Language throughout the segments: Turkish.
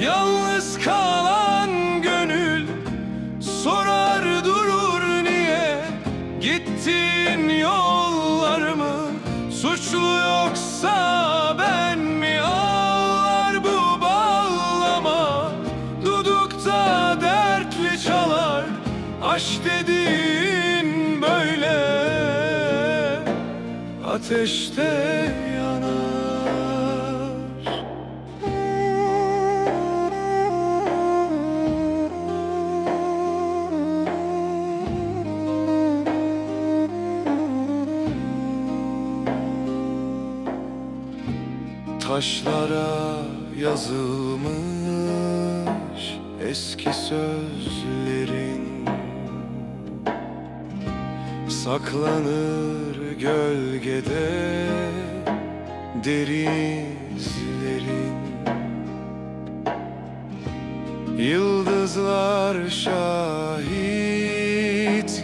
Yalnız kalan gönül sorar durur niye? Gittin yollarımı suçlu yoksa ben mi? Ağlar bu bağlama Dudukta dertli çalar. Aşk dediğin böyle Ateşte yan Taşlara yazılmış eski sözlerin Saklanır gölgede denizlerin Yıldızlar şahit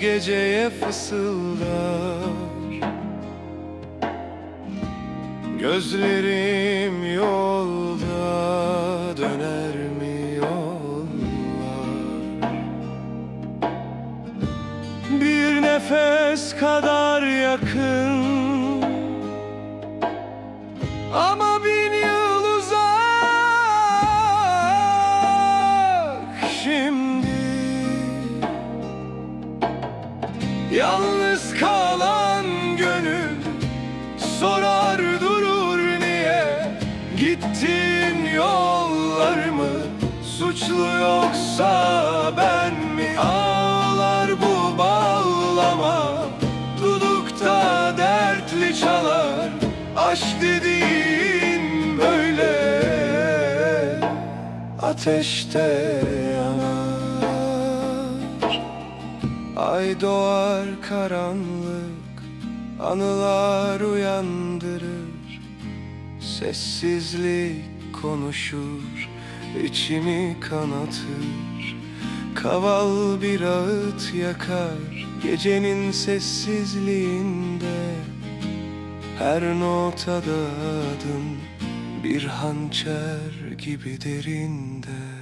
geceye fısıldar Gözlerim yolda döner mi yollar? Bir nefes kadar yakın. Ama bin yıl uzak Şimdi. Yalnız kalan Gittin yollar mı? Suçlu yoksa ben mi? Ağlar bu bağlama. Dudukta dertli çalar. Aşk dediğin böyle. Ateşte yanar. Ay doğar karanlık. Anılar uyandırır Sessizlik konuşur içimi kanatır. Kaval bir ağıt yakar Gecenin sessizliğinde. Her notada adın Bir hançer gibi derinde